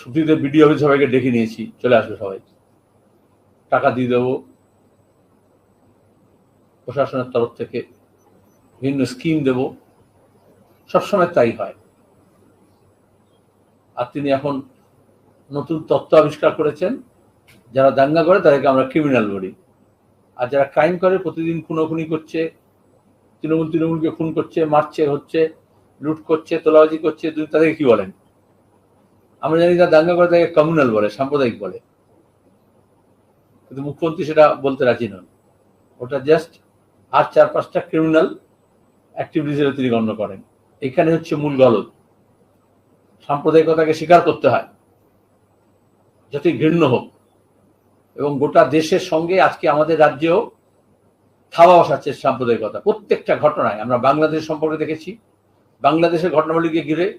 ছুটিতে BDO office সবাইকে ডেকে নিয়েছি, চলে আসবে সবাই। টাকা দিয়ে দেবো। প্রশাসনের তরফ থেকে বিভিন্ন স্কিম দেব। সবসময় তাই হয়। আর তিনি এখন নতুন তত্ত্ব আবিষ্কার করেছেন, যারা দাঙ্গা করে তাদেরকে আমরা ক্রিমিনাল বলি। আর যারা ক্রাইম করে, প্রতিদিন খুনোখুনি করছে, তৃণমূল তৃণমূলকে খুন করছে, মারছে, হচ্ছে, লুট করছে, তোলাবাজি করছে, তাদেরকে কি বলেন? আমরা জানি যারা দাঙ্গা করে তাকে কমিউনাল বলে, সাম্প্রদায়িক বলে। কিন্তু মুখ্যমন্ত্রী সেটা বলতে রাজি নন। ওটা জাস্ট আর চার পাঁচটা ক্রিমিনাল অ্যাক্টিভিটিস তিনি গণ্য করেন। এখানে হচ্ছে মূল গলদ। সাম্প্রদায়িকতাকে স্বীকার করতে হয়। যতই ঘৃণ্য হোক। এবং গোটা দেশের সঙ্গে আজকে আমাদের রাজ্যেও থাবা বসাচ্ছে সাম্প্রদায়িকতা। প্রত্যেকটা ঘটনায় আমরা বাংলাদেশ সম্পর্কে দেখেছি। বাংলাদেশের ঘটনাবলীকে ঘিরে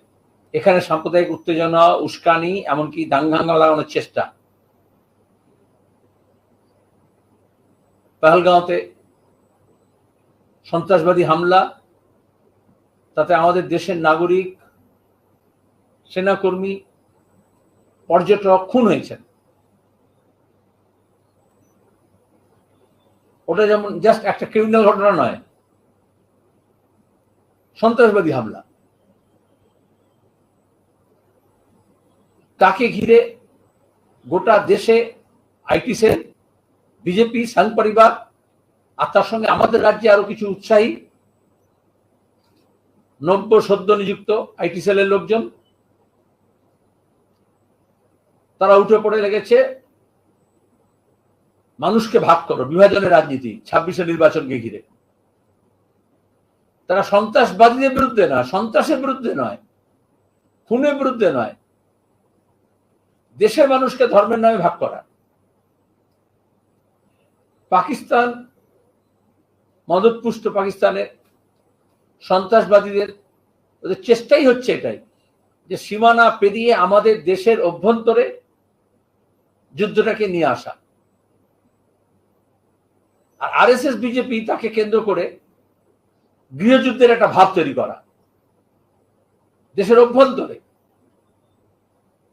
এখানে সাম্প্রদায়িক উত্তেজনা, উস্কানি, এমনকি দাঙ্গাঙ্গা লাগানোর চেষ্টা। পেহেলগাঁওতে সন্ত্রাসবাদী হামলা, তাতে আমাদের দেশের নাগরিক, সেনাকর্মী, পর্যটক খুন হয়েছেন। ওটা যেমন জাস্ট একটা ক্রিমিনাল ঘটনা নয়, সন্ত্রাসবাদী হামলা। তাকে ঘিরে গোটা দেশে আইটি সেল বিজেপি সংঘ পরিবার, আর তার সঙ্গে আমাদের রাজ্যে আরও কিছু উৎসাহী, নব্য সদ্য নিযুক্ত আইটি সেলের লোকজন, তারা উঠে পড়ে লেগেছে, মানুষকে ভাগ করো, বিভাজনের রাজনীতি, ছাব্বিশে নির্বাচনকে ঘিরে। তারা সন্ত্রাসবাদীদের বিরুদ্ধে নয়, সন্ত্রাসের বিরুদ্ধে নয়, খুনের বিরুদ্ধে নয় দেশের মানুষকে ধর্মের নামে ভাগ করা। পাকিস্তান, মদতপুষ্ট পাকিস্তানের সন্ত্রাসবাদীদের ওদের চেষ্টাই হচ্ছে এটাই যে সীমানা পেরিয়ে আমাদের দেশের অভ্যন্তরে যুদ্ধটাকে নিয়ে আসা। আর আর এস এস বিজেপি তাকে কেন্দ্র করে গৃহযুদ্ধের একটা ভাব তৈরি করা। দেশের অভ্যন্তরে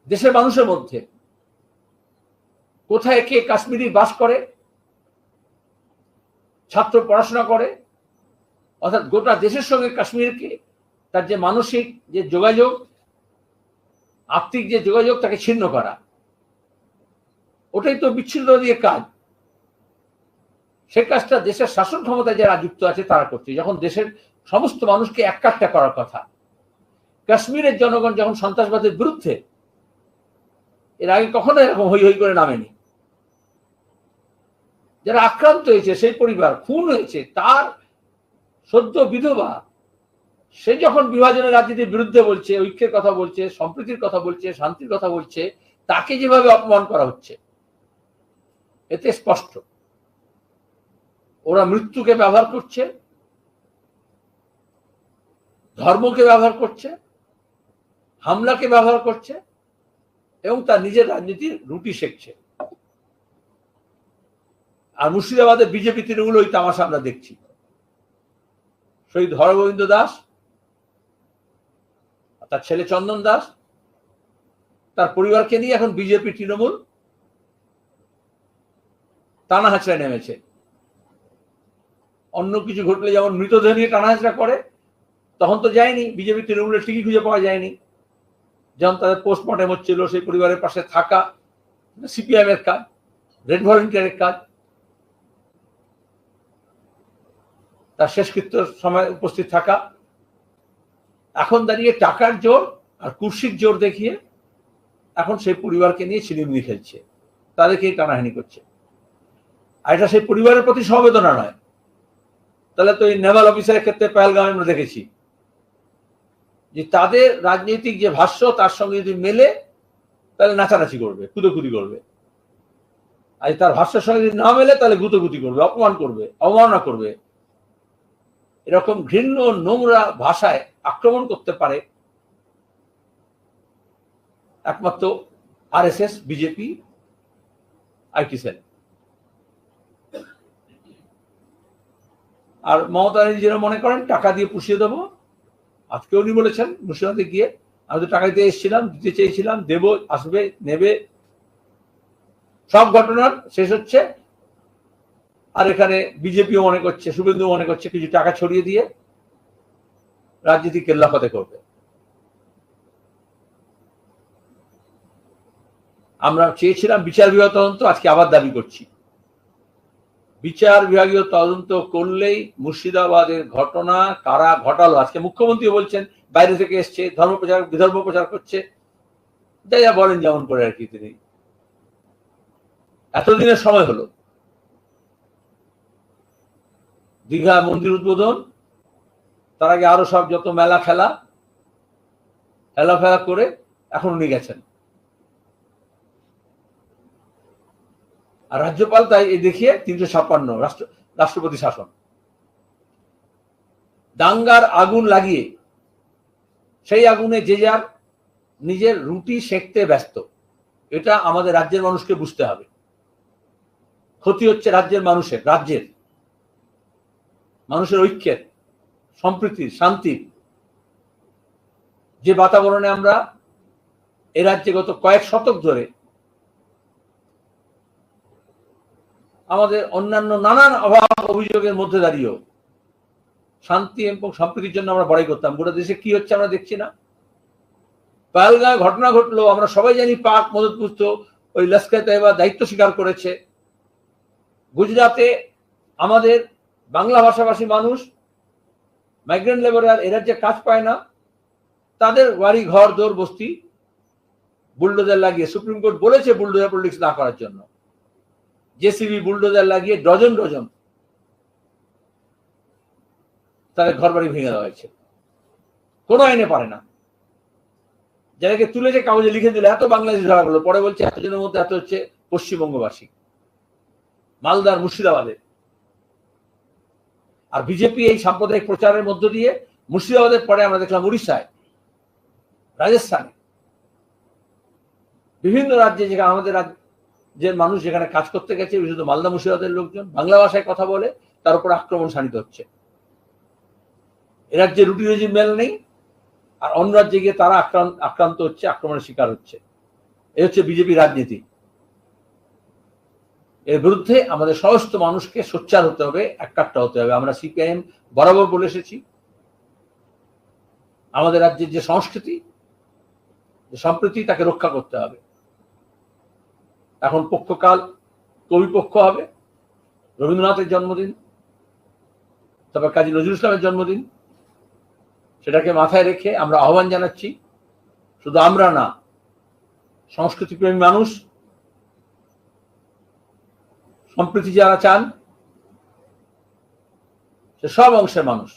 দেশের মানুষের মধ্যে। কোথায় কে কাশ্মীরি বাস করে, ছাত্র পড়াশোনা করে, অর্থাৎ গোটা দেশের সঙ্গে কাশ্মীরকে, তার যে মানসিক যে যোগাযোগ আর্থিক যে যোগাযোগ, তাকে ছিন্ন করা। ওটাই তো বিচ্ছিন্ন দিয়ে কাজ। সে কাজটা দেশের শাসন ক্ষমতায় যারা যুক্ত আছে, তারা করছে। যখন দেশের সমস্ত মানুষকে একাট্টা করার কথা, কাশ্মীরের জনগণ যখন সন্ত্রাসবাদের বিরুদ্ধে এর আগে কখনো এরকম হই হই করে নামেনি। যারা আক্রান্ত হয়েছে, সেই পরিবার, খুন হয়েছে, তার সদ্য বিধবা, সে যখন বিভাজনের রাজনীতির বিরুদ্ধে বলছে, ঐক্যের কথা বলছে, সম্প্রীতির কথা বলছে, শান্তির কথা বলছে, তাকে যেভাবে অপমান করা হচ্ছে, এতে স্পষ্ট। ওরা মৃত্যুকে ব্যবহার করছে, ধর্মকে ব্যবহার করছে, হামলাকে ব্যবহার করছে এবং তার নিজের রাজনীতির রুটি শেখছে। আর মুর্শিদাবাদে বিজেপি তৃণমূল ওই তামাশা আমরা দেখছি। শহীদ হরগোবিন্দ দাস তার ছেলে চন্দন দাস, তার পরিবারকে নিয়ে এখন বিজেপি, তৃণমূল টানা হাঁচড়ায় নেমেছে। অন্য কিছু ঘটলে যেমন মৃতদেহ নিয়ে টানাহাঁচড়া করে, তখন তো যায়নি। বিজেপি, তৃণমূলের ঠিকই খুঁজে পাওয়া যায়নি। যেমন তাদের পোস্টমর্টেম হচ্ছিল, সেই পরিবারের পাশে থাকা সিপিআইএম এর কাজ রেড ভলেন্টিয়ারের কাজ। তার শেষকৃত্য সময় উপস্থিত থাকা। এখন দাঁড়িয়ে টাকার জোর আর কুর্সির জোর দেখিয়ে এখন সেই পরিবারকে নিয়ে ছিনিমিনি খেলছে। তাদেরকেই টানাহানি করছে। আর এটা সেই পরিবারের প্রতি সমবেদনা নয়। তাহলে তো এই নেভাল অফিসারের ক্ষেত্রে পেহেলগামে আমরা দেখেছি। যে তাদের রাজনৈতিক যে ভাষ্য, তার সঙ্গে যদি মেলে, তাহলে নাচানাচি করবে, কুদোকুদি করবে। আর তার ভাষ্যের সঙ্গে যদি না মেলে, তাহলে গুতোগুতি করবে, অপমান করবে, অবমাননা করবে। এরকম ঘৃণ্য, নোংরা ভাষায় আক্রমণ করতে পারে একমাত্র R S S BJP IT cell আর মমতা যেন মনে করেন, টাকা দিয়ে পুষিয়ে দেবো। আজকে উনি বলেছেন, মুর্শিদাবাদে গিয়ে আমি তো টাকা দিতে এসেছিলাম, দিতে চেয়েছিলাম, দেব, আসবে, নেবে। সব ঘটনার শেষ হচ্ছে। আর এখানে বিজেপিও মনে করছে শুভেন্দু মনে করছে কিছু টাকা ছড়িয়ে দিয়ে রাজনীতি কেল্লাফতে করবে। আমরা চেয়েছিলাম বিচার বিভাগ তদন্ত, আজকে আবার দাবি করছি। বিচার বিভাগীয় তদন্ত করলেই মুর্শিদাবাদের ঘটনা কারা ঘটালো? আজকে মুখ্যমন্ত্রী বলছেন, বাইরে থেকে এসছে, ধর্ম প্রচার, বিধর্ম প্রচার করছে। যাই যা বলেন যেমন করে আর কি তিনি। এতদিনের সময় হলো। দীঘা মন্দির উদ্বোধন, তার আগে আরও সব যত মেলা খেলা খেলা ফেলা করে এখন উনি গেছেন। আর রাজ্যপাল তাই দেখিয়ে তিনশো ছাপ্পান্ন রাষ্ট্র, রাষ্ট্রপতি শাসন। দাঙ্গার আগুন লাগিয়ে, সেই আগুনে যে যার নিজের রুটি সেঁকতে ব্যস্ত, এটা আমাদের রাজ্যের মানুষকে বুঝতে হবে। ক্ষতি হচ্ছে রাজ্যের মানুষের রাজ্যের। মানুষের ঐক্যের সম্প্রীতির শান্তির যে বাতাবরণে আমরা এ রাজ্যে গত কয়েক শতক ধরে আমাদের অন্যান্য নানান অভাব অভিযোগের মধ্যে দাঁড়িয়েও শান্তি এবং সম্প্রীতির জন্য আমরা বড়াই করতাম। গোটা দেশে কি হচ্ছে আমরা দেখছি না। পায়ালগাঁয়ে ঘটনা ঘটলো, আমরা সবাই জানি পাক মদতপুস্ত ওই লস্কর তৈবা দায়িত্ব স্বীকার করেছে। গুজরাটে আমাদের বাংলা ভাষাভাষী মানুষ মাইগ্রেন্ট লেবারার এরা যে কাজ পায় না, তাদের বাড়ি ঘর, দোর, বস্তি বুলডোজার লাগিয়ে সুপ্রিম কোর্ট বলেছে বুলডোজার পলিটিক্স না করার জন্য। জেসিবি বুলডোজার লাগিয়ে ডজন ডজন তাদের ঘর বাড়ি ভেঙে দেওয়া হয়েছে। কোনো আইনে পারে না। যাদেরকে তুলে যে কাগজে লিখে দিলে, এত বাংলাদেশ ধরা গেলো পরে বলছে এতজনের মধ্যে এত হচ্ছে পশ্চিমবঙ্গবাসী। মালদার মুর্শিদাবাদে। আর বিজেপি এই সাম্প্রদায়িক প্রচারের মধ্য দিয়ে মুর্শিদাবাদের পরে আমরা দেখলাম উড়িষ্যায়, রাজস্থানে। বিভিন্ন রাজ্যে যেখানে আমাদের রাজ্যের মানুষ যেখানে কাজ করতে গেছে বিশেষত মালদা মুর্শিদাবাদের লোকজন, বাংলা ভাষায় কথা বলে, তার উপর আক্রমণ শানিত হচ্ছে। এ রাজ্যে রুটি রুজি মেল নেই, আর অন্য রাজ্যে গিয়ে তারা আক্রান্ত আক্রান্ত হচ্ছে, আক্রমণের শিকার হচ্ছে। এ হচ্ছে বিজেপি রাজনীতি। এর বিরুদ্ধে আমাদের সমস্ত মানুষকে সোচ্চার হতে হবে একাট্টা হতে হবে। আমরা সিপিআইএম বরাবর বলে এসেছি। আমাদের রাজ্যের যে সংস্কৃতি, যে সম্প্রীতি, তাকে রক্ষা করতে হবে। এখন পক্ষকাল কবি পক্ষ হবে, রবীন্দ্রনাথের জন্মদিন তবে কাজী নজরুল ইসলামের জন্মদিন, সেটাকে মাথায় রেখে আমরা আহ্বান জানাচ্ছি, শুধু আমরা না, সংস্কৃতিপ্রেমী মানুষ, সম্প্রীতি যারা চান, সে সব অংশের মানুষ,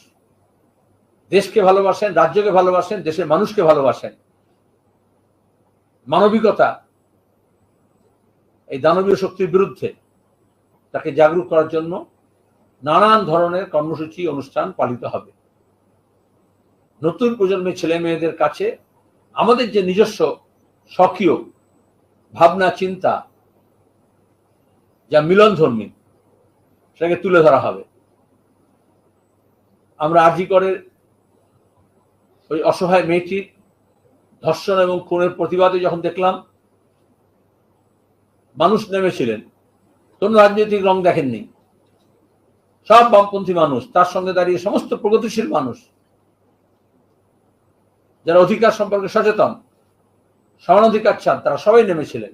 দেশকে ভালোবাসেন, রাজ্যকে ভালোবাসেন, দেশের মানুষকে ভালোবাসেন। মানবিকতা এই দানবীয় শক্তির বিরুদ্ধে তাকে জাগরুক করার জন্য নানান ধরনের কর্মসূচি, অনুষ্ঠান পালিত হবে। নতুন প্রজন্মের ছেলে মেয়েদের কাছে আমাদের যে নিজস্ব স্বকীয় ভাবনা, চিন্তা যা মিলন ধর্মী সেটাকে তুলে ধরা হবে। আমরা আজি করে ওই অসহায় মেয়েটির ধর্ষণ এবং খুনের প্রতিবাদে যখন দেখলাম মানুষ নেমেছিলেন। কোন রাজনৈতিক রং দেখেননি। সব বামপন্থী মানুষ, তার সঙ্গে দাঁড়িয়ে সমস্ত প্রগতিশীল মানুষ। যারা অধিকার সম্পর্কে সচেতন সমানাধিকার চান, তারা সবাই নেমেছিলেন।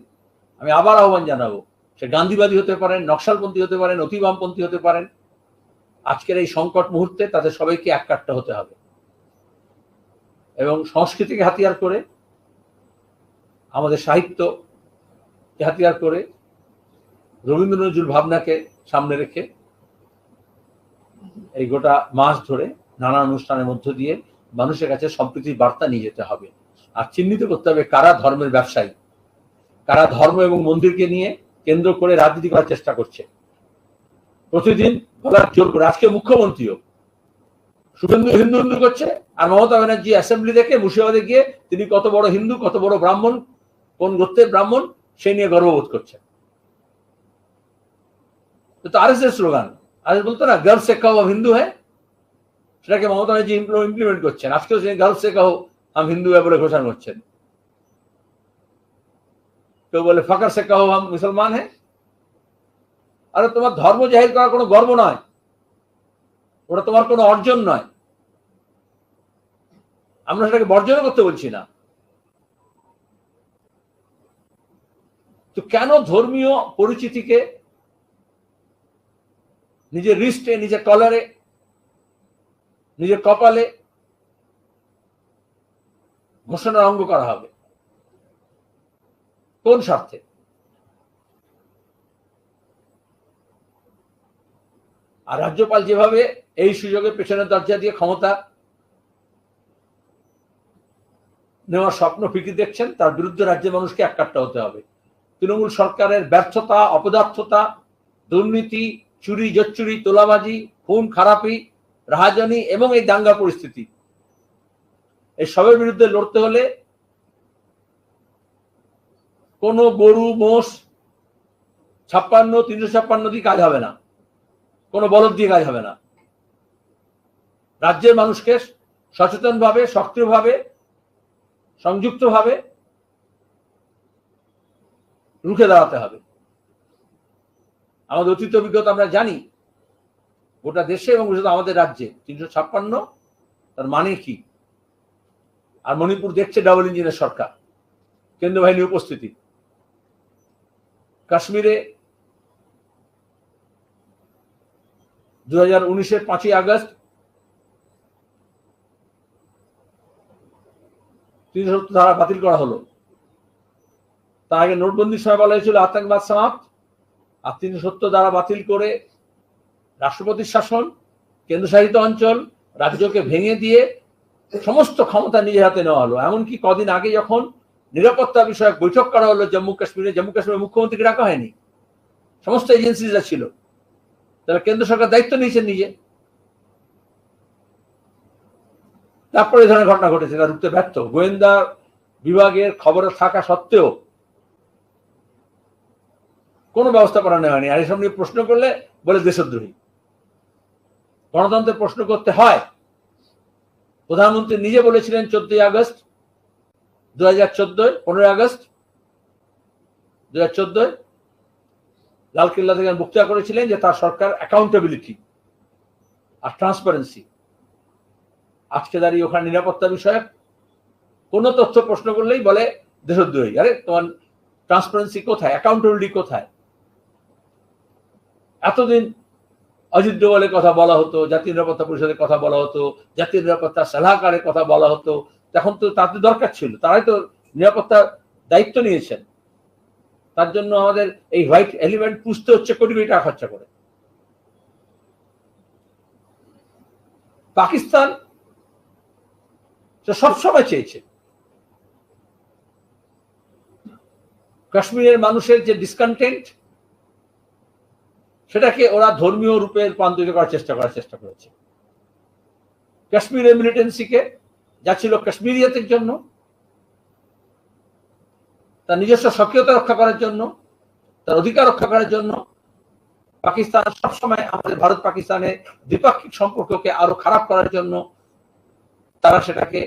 আমি আবার আহ্বান জানাব, সে গান্ধীবাদী হতে পারেন, নকশালপন্থী হতে পারেন, অতি বামপন্থী হতে পারেন, আজকের এই সংকট মুহূর্তে তাদের সবাইকে এককাট্টা হতে হবে। এবং সংস্কৃতিকে হাতিয়ার করে আমাদের সাহিত্যকে হাতিয়ার করে রবীন্দ্র নজরুল ভাবনাকে সামনে রেখে এই গোটা মাস ধরে নানা অনুষ্ঠানের মধ্য দিয়ে মানুষের কাছে সম্প্রীতির বার্তা নিয়ে যেতে হবে। আর চিহ্নিত করতে হবে কারা ধর্মের ব্যবসায়ী, কারা ধর্ম এবং মন্দিরকে নিয়ে কেন্দ্র করে রাজনীতি করার চেষ্টা করছে। প্রতিদিন জোর করে। আজকে মুখ্যমন্ত্রীও শুভেন্দু হিন্দু হিন্দু করছে আর মমতা ব্যানার্জি অ্যাসেম্বলি দেখে মুর্শিদাবাদে গিয়ে তিনি কত বড় হিন্দু, কত বড় ব্রাহ্মণ, কোন গোত্রের ব্রাহ্মণ সে নিয়ে গর্ববোধ করছে। R S S slogan. আর এস বলতো না, গার্লস সে কাহো হিন্দু হ্যাঁ সেটাকে মমতা ব্যানার্জি ইমপ্লিমেন্ট করছেন। আজকেও সে গার্লস সে কাহো আমি হিন্দু হ্যাঁ বলে ঘোষণা করছেন। কেউ বলে, ফকর শেখা হোক আম মুসলমান হ্যাঁ আরে, তোমার ধর্ম জাহির করার কোনো গর্ব নয়। ওটা তোমার কোনো অর্জন নয়। আমরা সেটাকে বর্জন করতে বলছি না। তো কেন ধর্মীয় পরিচিতিকে নিজের রিস্টে নিজের কলারে, নিজের কপালে ঘোষণার অঙ্গ করা হবে? কোন স্বার্থে? আর রাজ্যপাল যেভাবে এই সুযোগে পেছনের দরজা দিয়ে ক্ষমতা নেওয়ার স্বপ্ন ফিকি দেখছেন, তার বিরুদ্ধে রাজ্যের মানুষকে এককাট্টা হতে হবে। তৃণমূল সরকারের ব্যর্থতা, অপদার্থতা, দুর্নীতি, চুরি, জচ্চুরি, তোলাবাজি, খুন, খারাপি, রাহাজানি এবং এই দাঙ্গা পরিস্থিতি। এই সবের বিরুদ্ধে লড়তে হলে কোনো গরু, মোষ, ছাপ্পান্ন, তিনশো ছাপ্পান্ন দিয়ে কাজ হবে না। কোনো বলদ দিয়ে কাজ হবে না। রাজ্যের মানুষকে সচেতনভাবে, সক্রিয়ভাবে, সংযুক্তভাবে রুখে দাঁড়াতে হবে। আমাদের অতীত অভিজ্ঞতা আমরা জানি, গোটা দেশে এবং আমাদের রাজ্যে তিনশো ছাপ্পান্ন তার মানে কি? আর মণিপুর দেখছে ডাবল ইঞ্জিনের সরকার, কেন্দ্র বাহিনী উপস্থিতি। কাশ্মীরে দু হাজার উনিশের পাঁচই আগস্ট তিনশো সত্তর ধারা বাতিল করা হলো। তার আগে নোটবন্দির সময় বলা হয়েছিল আতঙ্কবাদ সমাপ্ত আর তিনশো সত্তর দ্বারা বাতিল করে রাষ্ট্রপতির শাসন, কেন্দ্রশাসিত অঞ্চল, রাজ্যকে ভেঙে দিয়ে সমস্ত ক্ষমতা নিজের হাতে নেওয়া হলো। এমনকি কদিন আগে যখন নিরাপত্তা বিষয়ক বৈঠক করা হলো জম্মু কাশ্মীরে, জম্মু কাশ্মীরের মুখ্যমন্ত্রীকে ডাকা হয়নি, সমস্ত এজেন্সিরা ছিল। তারা কেন্দ্র সরকার দায়িত্ব নিয়েছেন নিজে। তারপরে এই ধরনের ঘটনা ঘটেছে, তার রুখতে ব্যর্থ। গোয়েন্দা বিভাগের খবরে থাকা সত্ত্বেও কোনো ব্যবস্থাপনা নেওয়া হয়নি আর এসব নিয়ে প্রশ্ন করলে বলে দেশদ্রোহী। গণতন্ত্রের প্রশ্ন করতে হয়। প্রধানমন্ত্রী নিজে বলেছিলেন চোদ্দই আগস্ট দু হাজার চোদ্দই, পনেরোই আগস্ট দু হাজার চোদ্দই। লালকেল্লা থেকে বক্তৃতা করেছিলেন যে তার সরকার অ্যাকাউন্টেবিলিটি আর ট্রান্সপারেন্সি আজকে দাঁড়িয়ে ওখানে নিরাপত্তা বিষয়ক কোনো তথ্য প্রশ্ন করলেই বলে দেশদ্রোহী। আরে তোমার ট্রান্সপারেন্সি কোথায়? অ্যাকাউন্টেবিলিটি কোথায়? এতদিন অজিত ডোভালের কথা বলা হতো, জাতীয় নিরাপত্তা পরিষদের কথা বলা হতো, জাতীয় নিরাপত্তা সলাহকারের কথা বলা হতো, তখন তো তাদের দরকার ছিল, তারাই তো নিরাপত্তার দায়িত্ব নিয়েছেন। তার জন্য আমাদের এই হোয়াইট এলিমেন্ট পুষতে হচ্ছে কোটি কোটি টাকা খরচা করে। পাকিস্তান সবসময় চেয়েছে। কাশ্মীরের মানুষের যে ডিসকন্টেন্ট সেটাকে ওরা ধর্মীয় রূপে রূপান্তরিত করার চেষ্টা করার চেষ্টা করেছে। কাশ্মীরের মিলিটেন্সিকে যা ছিল কাশ্মীরিয়াতের জন্য, তার নিজস্ব সক্রিয়তা রক্ষা করার জন্য, তার অধিকার রক্ষা করার জন্য, পাকিস্তান সবসময় আমাদের ভারত পাকিস্তানের দ্বিপাক্ষিক সম্পর্ককে আরও খারাপ করার জন্য তারা সেটাকে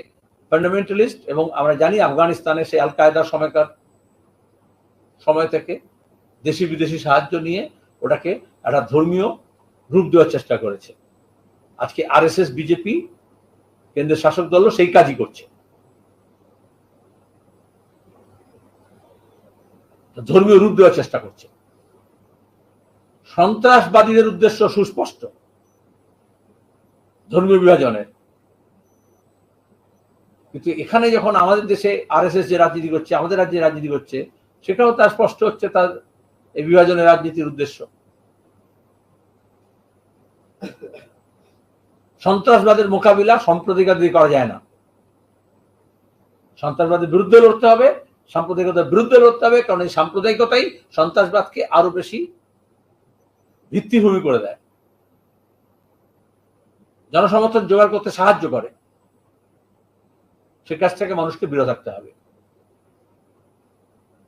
ফান্ডামেন্টালিস্ট এবং আমরা জানি আফগানিস্তানে সেই আল কায়দার সময়কার সময় থেকে দেশি বিদেশি সাহায্য নিয়ে ওটাকে একটা ধর্মীয় রূপ দেওয়ার চেষ্টা করেছে। আজকে আর এস এস বিজেপি কেন্দ্রের শাসক দল সেই কাজই করছে। ধর্মীয় রূপ দেওয়ার চেষ্টা করছে। সন্ত্রাসবাদীদের উদ্দেশ্য সুস্পষ্ট। ধর্মীয় বিভাজনের। কিন্তু এখানে যখন আমাদের দেশে আর এস এস যে রাজনীতি করছে, আমাদের রাজ্যে রাজনীতি করছে, সেটাও তার স্পষ্ট হচ্ছে, তার এই বিভাজনের রাজনীতির উদ্দেশ্য। সন্ত্রাসবাদের মোকাবিলা সাম্প্রদায়িকতা দিয়ে করা যায় না। সন্ত্রাসবাদের বিরুদ্ধে লড়তে হবে সাম্প্রদায়িকতার বিরুদ্ধে লড়তে হবে, কারণ এই সাম্প্রদায়িকতাই সন্ত্রাসবাদকে আরও বেশি ভিত্তিভূমি করে দেয়। জনসমর্থন জোগাড় করতে সাহায্য করে। সে কাছ থেকে মানুষকে বিরত থাকতে হবে।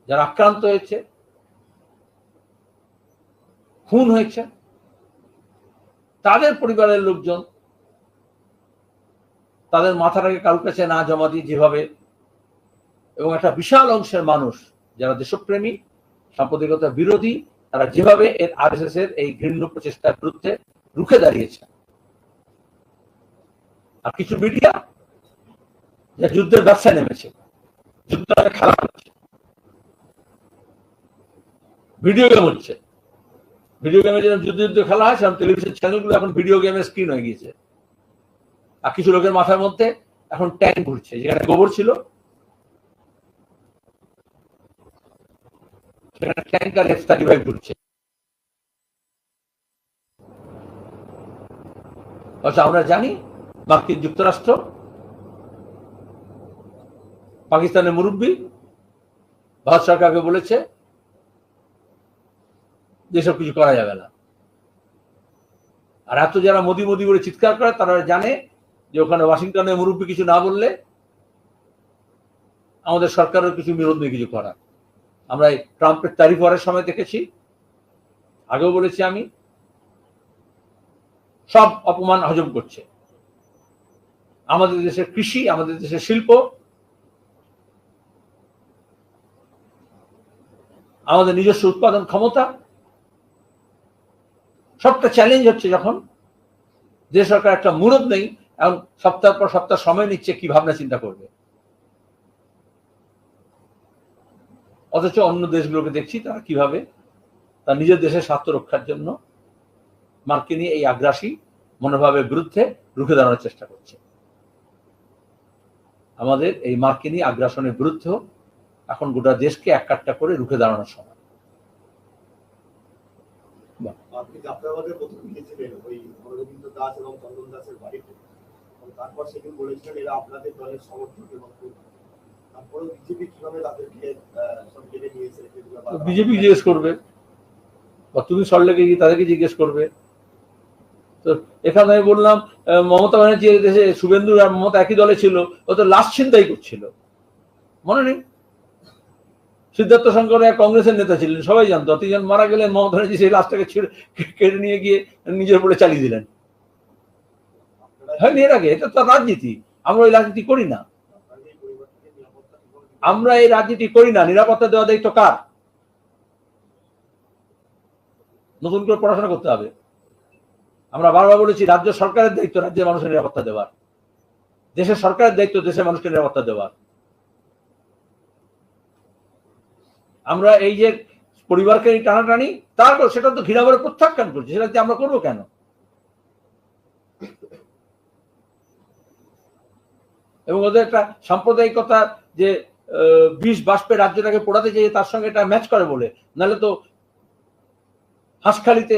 যারা আক্রান্ত হয়েছে খুন হয়েছে। তাদের পরিবারের লোকজন তাদের মাথাটাকে কারোর কাছে না জমা দিয়ে যেভাবে এবং একটা বিশাল অংশের মানুষ যারা দেশপ্রেমী সাম্প্রদায়িকতা বিরোধী, তারা যেভাবে এর আরএসএস এর এই ঘৃণ্য প্রচেষ্টার বিরুদ্ধে রুখে দাঁড়িয়েছে। আর কিছু মিডিয়া যা যুদ্ধের ব্যবসায় নেমেছে যুদ্ধ খেলা হচ্ছে। ভিডিও গেম হচ্ছে। ভিডিও গেমে যেরকম যুদ্ধ যুদ্ধ খেলা হয় সেরকম টেলিভিশন চ্যানেলগুলো এখন ভিডিও গেমের স্ক্রিন হয়ে গিয়েছে। আর কিছু লোকের মাথার মধ্যে এখন ট্যাঙ্ক ঘুরছে, যেখানে গোবর ছিল। সেখানে ট্যাঙ্ক আর এফ থার্টি ঘুরছে। অথচ আমরা জানি মার্কিন যুক্তরাষ্ট্র, পাকিস্তানের মুরব্বী, ভারত সরকারকে বলেছে যেসব কিছু করা যাবে না। আর এত যারা মোদি মোদি বলে চিৎকার করে, তারা জানে যে ওখানে ওয়াশিংটনের মুরব্বী কিছু না বললে আমাদের সরকারের কিছু বিরোধ নেই কিছু করার। আমরা ট্রাম্পের তারিফ হওয়ার সময় দেখেছি। আগেও বলেছি আমি, সব অপমান হজম করছে। আমাদের দেশের কৃষি, আমাদের দেশের শিল্প, আমাদের নিজস্ব উৎপাদন ক্ষমতা সবটা চ্যালেঞ্জ হচ্ছে যখন যে সরকার একটা মুরদ নেই, এখন সপ্তাহ পর সপ্তাহ সময় নিচ্ছে কি ভাবনা চিন্তা করবে? অথচ অন্য দেশগুলোকে দেখছি, তারা কীভাবে তার নিজের দেশের স্বার্থ রক্ষার জন্য মার্কিনী এই আগ্রাসী মনোভাবের বিরুদ্ধে রুখে দাঁড়ানোর চেষ্টা করছে। আমাদের এই মার্কিনী আগ্রাসনের বিরুদ্ধেও এখন গোটা দেশকে এক কাট্টা করে রুখে দাঁড়ানোর সময়। আপনি প্রথম গিয়েছিলেন ওই অরবিন্দ দাস এবং চন্দন দাসের বাড়িতে। তারপর সেদিন বলেছিলেন এরা আপনাদের দলের সমর্থক এবং তারপরে বিজেপি কীভাবে তাদেরকে সব কেড়ে নিয়েছে বিজেপি জিজ্ঞেস করবে। বা তুমি সল্লেকে গিয়ে তাদেরকে জিজ্ঞেস করবে। তো এখানে আমি বললাম মমতা ব্যানার্জি দেশে শুভেন্দু আর মমতা একই দলে ছিল ও তো লাশ ছিনতাই করছিল। মনে নেই? সিদ্ধার্থ শঙ্কর কংগ্রেসের নেতা ছিলেন, সবাই জানতো। তিনজন মারা গেলেন, মমতা ব্যানার্জি সেই লাশটাকে ছিঁড়ে কেটে নিয়ে গিয়ে নিজের উপরে চালিয়ে দিলেন। হয়নি এর আগে, এটা তো রাজনীতি। আমরা ওই রাজনীতি করি না? আমরা এই রাজনীতি করি না। নিরাপত্তা দেওয়া দায়িত্ব কার? নতুন করে পড়াশোনা করতে হবে। আমরা বারবার বলেছি, রাজ্য সরকারের দায়িত্ব রাজ্যের মানুষের নিরাপত্তা দেওয়ার। দেশের সরকারের দায়িত্ব দেশের মানুষকে নিরাপত্তা দেওয়ার। আমরা এই যে পরিবারকে টানাটানি, তারপর সেটা তো ঘৃণাভরে প্রত্যাখ্যান করছি, সেটা আমরা করব কেন? এবং ওদের একটা সাম্প্রদায়িকতা যে বিষ বাষ্পে রাজ্যটাকে পোড়াতে চেয়ে তার সঙ্গে এটা ম্যাচ করে বলে, নাহলে তো হাঁসখালিতে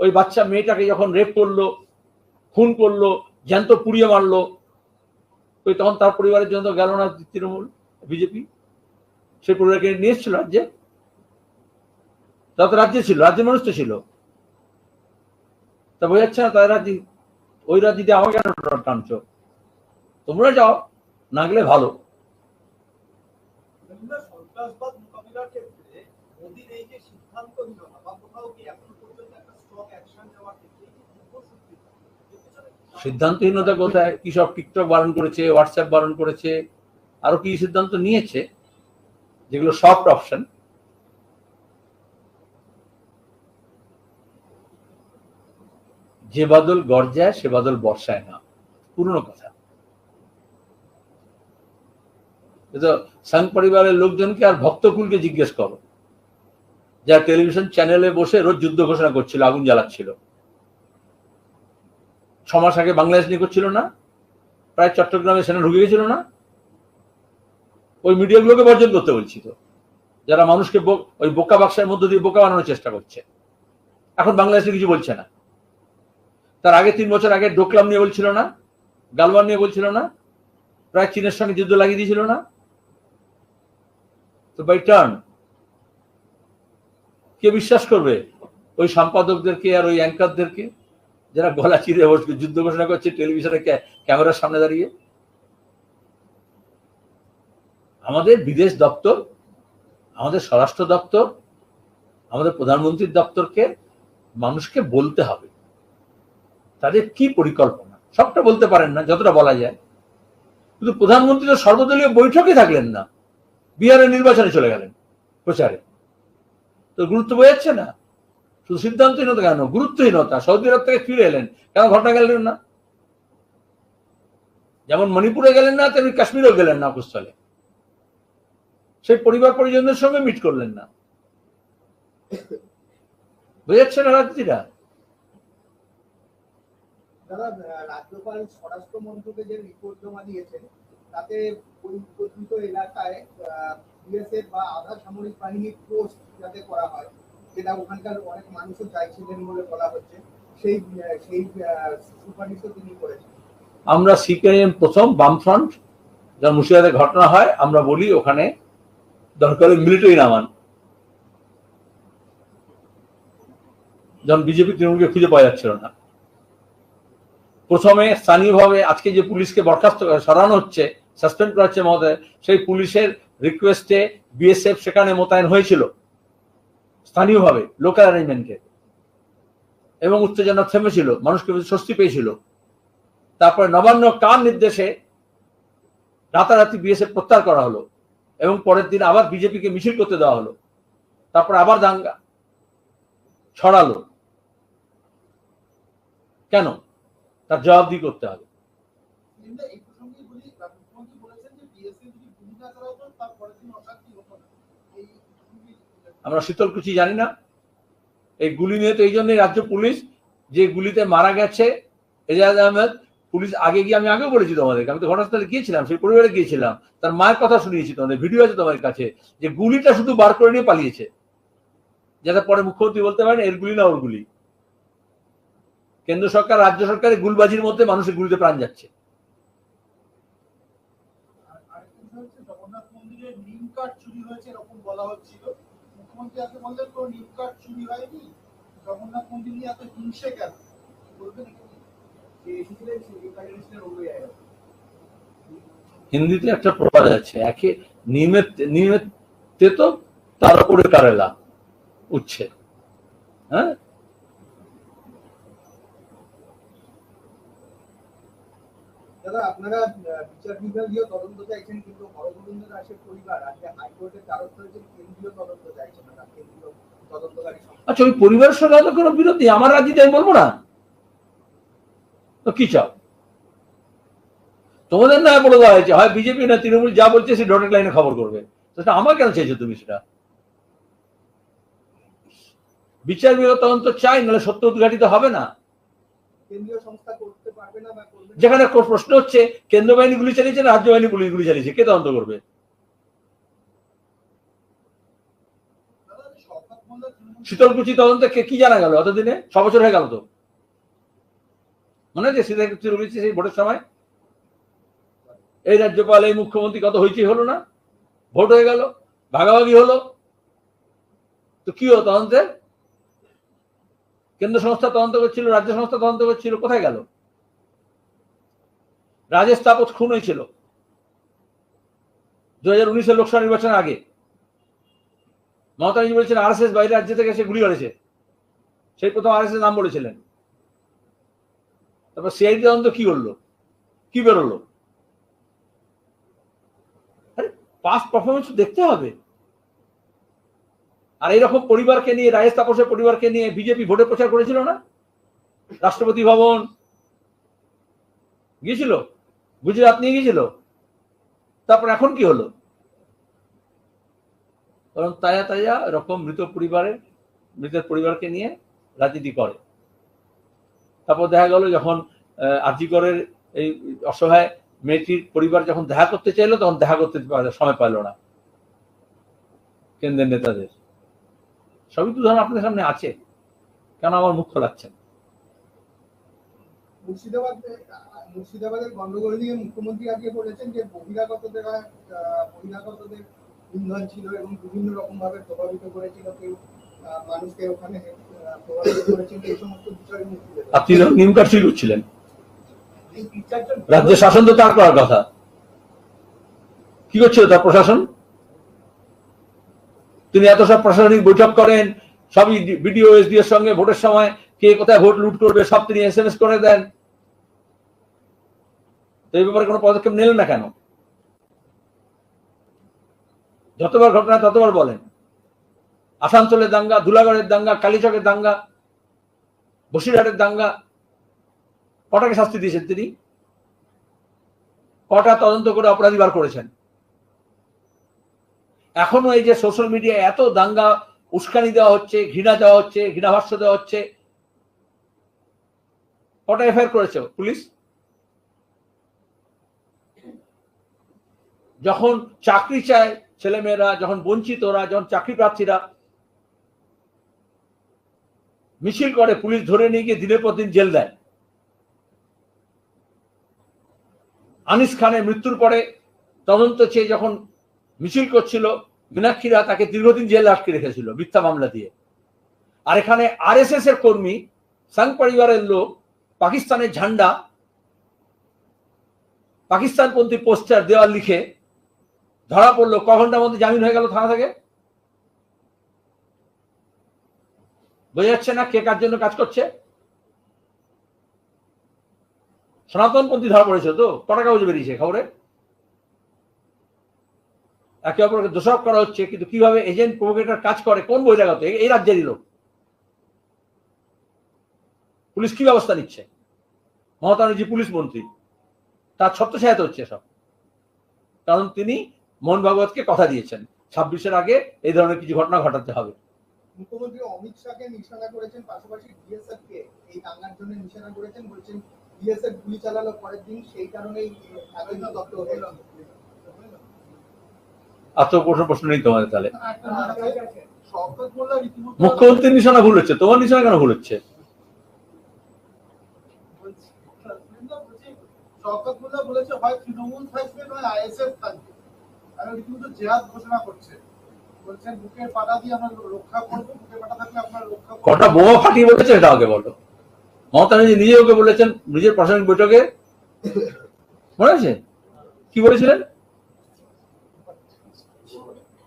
ওই বাচ্চা মেয়েটাকে যখন রেপ করল, খুন করল, জ্যান্ত পুড়িয়ে মারলো, ওই তখন তার পরিবারের জন্য গেল না তৃণমূল, বিজেপি? সেই পরিবারকে নিয়ে এসেছিল রাজ্যে। তারা তো রাজ্যে ছিল রাজ্যের মানুষ তো ছিল। তা বোঝাচ্ছে না তাদের রাজ্যে ওই রাজ্যে দিয়ে আমাকে কেন টানছো? তোমরা যাও না গেলে ভালো। সিদ্ধান্তহীনতা কোথায়? কি সব টিকটক বারণ করেছে হোয়াটসঅ্যাপ বারণ করেছে? আরও কি সিদ্ধান্ত নিয়েছে? যেগুলো সফট অপশন যে বাদল গর্জায়, সে বাদল বর্ষায় না। পুরনো কথা। তো সাং পরিবারের লোকজনকে আর ভক্তকুলকে জিজ্ঞেস করো। যা টেলিভিশন চ্যানেলে বসে রোজ যুদ্ধ ঘোষণা করছিল, আগুন জ্বালাচ্ছিল। ছ মাস আগে বাংলাদেশ নিয়ে করছিল না? প্রায় চট্টগ্রামে সেনা ঢুকে গেছিল না? ওই মিডিয়াগুলোকে বর্জন করতে বলছি তো। যারা মানুষকে ওই বোকা বাক্সের মধ্য দিয়ে বোকা বানানোর চেষ্টা করছে। এখন বাংলাদেশে কিছু বলছে না। তার আগে তিন বছর আগে ডোকলাম নিয়ে বলছিল না, গালওয়ান নিয়ে বলছিল না, প্রায় চীনের সঙ্গে যুদ্ধ লাগিয়ে দিয়েছিল না। তো বাই টার্ন কে বিশ্বাস করবে? ওই সম্পাদকদেরকে আর ওই অ্যাঙ্কারদেরকে যারা গলা চিরে যুদ্ধ ঘোষণা করছে টেলিভিশনে ক্যামেরার সামনে দাঁড়িয়ে। আমাদের বিদেশ দপ্তর, আমাদের স্বরাষ্ট্র দপ্তর, আমাদের প্রধানমন্ত্রীর দপ্তরকে মানুষকে বলতে হবে। তাদের কি পরিকল্পনা? সবটা বলতে পারেন না, যতটা বলা যায়। কিন্তু প্রধানমন্ত্রী তো সর্বদলীয় বৈঠকে থাকলেন না। বিহারের নির্বাচনে চলে গেলেন প্রচারে। তো গুরুত্ব বোঝাচ্ছে না। শুধু সিদ্ধান্তহীনতা কেন? গুরুত্বহীনতা। সৌদি আরব থেকে ফিরে এলেন। কেন ঘটনা গেলেন না? যেমন মণিপুরে গেলেন না, তেমনি কাশ্মীরেও গেলেন না অকুস্থলে সেই পরিবার পরিজনদের সঙ্গে মিট করলেন না। বুঝাচ্ছে না রাজনীতিটা? দাদা রাজ্যপাল স্বরাষ্ট্র মন্ত্রকে যে রিপোর্ট জমা দিয়েছেন তাতে ওই এলাকায় বিএসএফ বা আধা সামরিক বাহিনীর পোস্ট যাতে করা হয় যেটা ওখানকার অনেক মানুষও চাইছিলেন বলে বলা হচ্ছে। সেই সেই সুপারিশও তিনি করেছেন। আমরা সিপিআইএম প্রথম বামফ্রন্ট যখন মুর্শিদাবাদে ঘটনা হয় আমরা বলি ওখানে দরকার হলে মিলিটারি নামান। যখন বিজেপি তৃণমূলকে খুঁজে পাওয়া যাচ্ছিল না। প্রথমে স্থানীয়ভাবে আজকে যে পুলিশকে বরখাস্ত সরানো হচ্ছে সাসপেন্ড করা হচ্ছে মহোদয়, সেই পুলিশের রিকোয়েস্টে বিএসএফ সেখানে মোতায়েন হয়েছিল। স্থানীয়ভাবে লোকাল অ্যারেঞ্জমেন্টকে এবং উত্তেজনা থেমেছিল, মানুষকে স্বস্তি পেয়েছিল। তারপরে নবান্ন কার নির্দেশে রাতারাতি বিএসএফ প্রত্যাহার করা হলো। পরের দিন আবার বিজেপিকে মিছিল করতে দেওয়া হলো। তারপর আবার দাঙ্গা ছড়ালো। কেন? তার জবাবদি করতে হবে। আমরা শীতলকুচি জানি না। এই গুলি নিয়ে তো এই জন্যই রাজ্য পুলিশ যে গুলিতে মারা গেছে এজাজ আহমেদ পুলিশ আগে গিয়ে আমি আগেও বলেছি তোমাদেরকে, আমি তো ঘটনাস্থলে গিয়েছিলাম, সেই পরিবারে গিয়েছিলাম, তার মায়ের কথা শুনিয়েছি তোমাদের, ভিডিও আছে তোমাদের কাছে, যে গুলিটা শুধু বার করে নিয়ে পালিয়েছে। যাতে পরে মুখ্যমন্ত্রী বলতে পারেন, এর গুলি না ওর গুলি। কেন্দ্র সরকার, রাজ্য সরকারের গুলবাজির মধ্যে মানুষের গুলিতে প্রাণ যাচ্ছে। মুখ্যমন্ত্রী বললেন নিম কাঠ চুরি হয়নি? জগন্নাথ মন্দির নিয়ে এত হিংসে কেন? হিন্দিতে একটা প্রবাদ আছে একে নিয়মের নিয়মের তেতো তার উপরে কারেলা উচ্ছে হ্যাঁ? দাদা আপনারা বিচার বিভাগীয় তদন্ত চাইছেন কিন্তু হরগোবিন্দ দাসের পরিবার আজকে হাইকোর্টের দ্বারস্থ হয়েছে কেন্দ্রীয় তদন্ত চাইছেন না কেন্দ্রীয় তদন্তকারী সংস্থা। আচ্ছা ওই পরিবারের সঙ্গে হয়তো কোনো বিরোধী আমার রাজ্যতে আমি বলব না? তো কি চাও? তোমাদের না বলে দেওয়া হয়েছে হয় বিজেপি না তৃণমূল যা বলছে সে ডটেড লাইনে খবর করবে। সেটা আমার কেন চাইছো তুমি সেটা? বিচার বিভাগ তদন্ত চাই নাহলে সত্য উদ্ঘাটিত হবে না। যেখানে প্রশ্ন হচ্ছে কেন্দ্র বাহিনী গুলি চালিয়েছে না রাজ্য বাহিনী গুলি গুলি চালিয়েছে? কে তদন্ত করবে? শীতলকুচি তদন্তে কে- কি জানা গেল অতদিনে ছ বছর হয়ে গেল তো। মনে আছে শীতলকুচি বলেছি সেই ভোটের সময়? এই রাজ্যপাল, এই মুখ্যমন্ত্রী কত হয়েছে হলো না? ভোট হয়ে গেল, ভাগাভাগি হলো। তো কি হলো তদন্তে? কেন্দ্র সংস্থা তদন্ত করছিল, রাজ্য সংস্থা তদন্ত করছিল, কোথায় গেল? রাজেশ তাপস খুন হয়েছিল দু হাজার উনিশের লোকসভা নির্বাচনের আগে। মমতা বলেছেন আর বাইরে রাজ্য থেকে এসে গুলি করেছে। সেই প্রথম আর এস এস নাম বলেছিলেন। তারপর সিআইডি তদন্ত কি করল? কি বেরোলো? পাস্ট পারফরমেন্স দেখতে হবে। আর এরকম পরিবারকে নিয়ে রায়েশ তাপসের পরিবারকে নিয়ে বিজেপি ভোটে প্রচার করেছিল না? রাষ্ট্রপতি ভবন। গিয়েছিল? গুজরাট নিয়ে গিয়েছিল? তারপর এখন কি হলো? কারণ তাজা তাজা এরকম মৃত পরিবারের, মৃতের পরিবারকে নিয়ে রাজনীতি করে। তারপর দেখা গেল যখন আর্জিকরের এই অসহায় মেয়েটির পরিবার যখন দেখা করতে চাইলো, তখন দেখা করতে সময় পাইল না। কেন্দ্রের নেতাদের। সবই তো ধরুন আপনাদের সামনে আছে। কেন আমার মুখ খোলাচ্ছেন মুর্শিদাবাদ, মুর্শিদাবাদের গন্ডগোল নিয়ে মুখ্যমন্ত্রী আজকে বলেছেন যে বহিরাগতদের বহিরাগতদের ইন্ধন ছিল এবং বিভিন্ন রকম ভাবে প্রভাবিত করেছিল কেউ। মানুষকে ওখানে আপনি করছিলেন রাজ্যের শাসন তো তার করার কথা। কি করছিল তার প্রশাসন? তিনি এত সব প্রশাসনিক বৈঠক করেন সবই বিডিও এসডি এর সঙ্গে ভোটের সময় কে কোথায় ভোট লুট করবে সব তিনি এস এম এস করে দেন। তো এই ব্যাপারে কোনো পদক্ষেপ নিলেন না কেন? যতবার ঘটনা ততবার বলেন। আসানসোলের দাঙ্গা ধুলাগড়ের দাঙ্গা, কালীচকের দাঙ্গা, বসিরহাটের দাঙ্গা। কটাকে শাস্তি দিয়েছেন তিনি? কটা তদন্ত করে অপরাধী বার করেছেন? এখনও এই যে সোশ্যাল মিডিয়ায় এত দাঙ্গা উস্কানি দেওয়া হচ্ছে, ঘৃণা দেওয়া হচ্ছে, ঘৃণাভাষ্য দেওয়া হচ্ছে, কটা এফআইআর করেছে পুলিশ? যখন চাকরি চায় ছেলেমেয়েরা, যখন বঞ্চিতরা, যখন চাকরি প্রার্থীরা মিছিল করে, পুলিশ ধরে নিয়ে গিয়ে দিনের পর দিন জেল দেয়। আনিস খানের মৃত্যুর পরে তদন্ত চেয়ে যখন মিছিল করছিল, মীনাক্ষীরা তাকে দীর্ঘদিন জেলে আটকে রেখেছিল, মিথ্যা মামলা দিয়ে। আর এখানে আরএসএস এর কর্মী, সাং পরিবারের লোক, পাকিস্তানের ঝান্ডা, পাকিস্তানপন্থী পোস্টার দেওয়াল লিখে ধরা পড়ল। ক ঘণ্টার মধ্যে জামিন হয়ে গেল থানা থেকে? বোঝা যাচ্ছে না কে কার জন্য কাজ করছে? সনাতনপন্থী ধরা পড়েছে তো? কটা কাগজ বেরিয়েছে খবরে? একে অপরকে দোষারোপ করা হচ্ছে, কিন্তু কীভাবে এজেন্ট প্রভোকেটর কাজ করে, কোন বহিরাগত এই- রাজ্যেরই লোক। পুলিশ কি ব্যবস্থা নিচ্ছে? মমতা ব্যানার্জি পুলিশ মন্ত্রী। তার ছত্রছায়াতে হচ্ছে সব। কারণ তিনি মোহন ভাগবতকে কথা দিয়েছেন। ছাব্বিশের আগে এই ধরনের কিছু ঘটনা ঘটাতে হবে। মুখ্যমন্ত্রী অমিত শাহকে নিশানা করেছেন পাশাপাশি বিএসএফ কে এই দাঙ্গার জন্য নিশানা করেছেন বলছেন বিএসএফ গুলি চালালো পরের দিন সেই কারণেই এতদিন দত্ত হলো এত প্রশ্ন প্রশ্ন নেই তোমাদের তাহলে। শওকত মুখ্যমন্ত্রীর নিশানা ভুল হচ্ছে তোমার নিশানা কেন ভুল হচ্ছে? বলেছে হয় তৃণমূল থাকবে নয় আইএসএফ থাকবে। আর রীতিমতো জেহাদ ঘোষণা করছে। কটা বোমা ফাটিয়ে বলেছে এটা আগে বলো। মমতা ব্যানার্জি নিজে ওকে বলেছেন নিজের প্রশাসনিক বৈঠকে? মনে আছে? কি বলেছিলেন?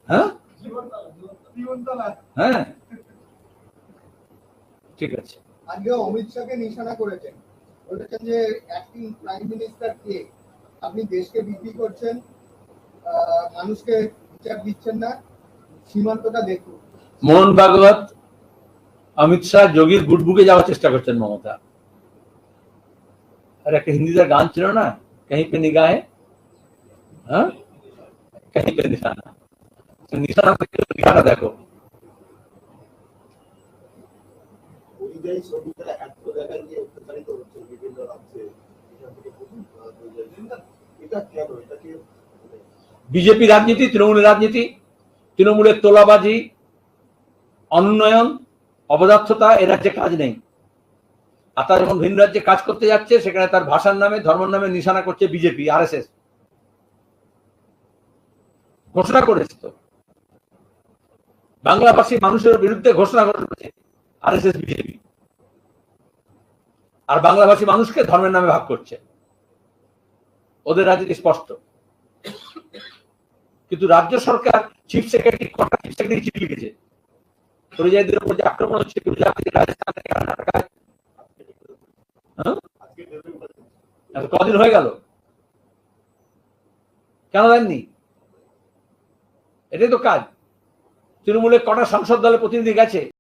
হ্যাঁ? হ্যাঁ। ঠিক আছে। আজকে অমিত শাহকে নিশানা করেছেন। বলেছেন যে অ্যাক্টিং প্রাইম মিনিস্টার কে আপনি দেশকে বিক্রি করছেন মানুষকে বিচার দিচ্ছেন না। সীমান্তটা দেখো মোহন ভাগবত অমিত শাহ যোগীর গুডবুকে যাওয়ার চেষ্টা করছেন মমতা আর একটা হিন্দিতে গান ছিল না কहीं पे निगाह है हाँ? कहीं पे निशाना तो निशाना पे निशाना देखो বিজেপি রাজনীতি তৃণমূল রাজনীতি তৃণমূলের তোলাবাজি অনুন্নয়ন অপদার্থতা, এ রাজ্যে কাজ নেই। আর তার যখন ভিন রাজ্যে কাজ করতে যাচ্ছে, সেখানে তার ভাষার নামে, ধর্মের নামে নিশানা করছে বিজেপি আর এস এস ঘোষণা করেছে তো। বাংলাভাষী মানুষের বিরুদ্ধে ঘোষণা করেছে আর এস এস বিজেপি। আর বাংলাভাষী মানুষকে ধর্মের নামে ভাগ করছে। ওদের রাজনীতি স্পষ্ট। কিন্তু রাজ্য সরকার চিফ সেক্রেটারি কটা চিফ সেক্রেটারি চিঠি লিখেছে। পরিযায়ীদের উপর যে আক্রমণ হচ্ছে, গুজরাট থেকে রাজস্থান থেকে কর্ণাটকায়। হ্যাঁ? কদিন হয়ে গেল। কেন দেননি? এটাই তো কাজ। তৃণমূলের কটা সংসদ দলের প্রতিনিধি গেছে।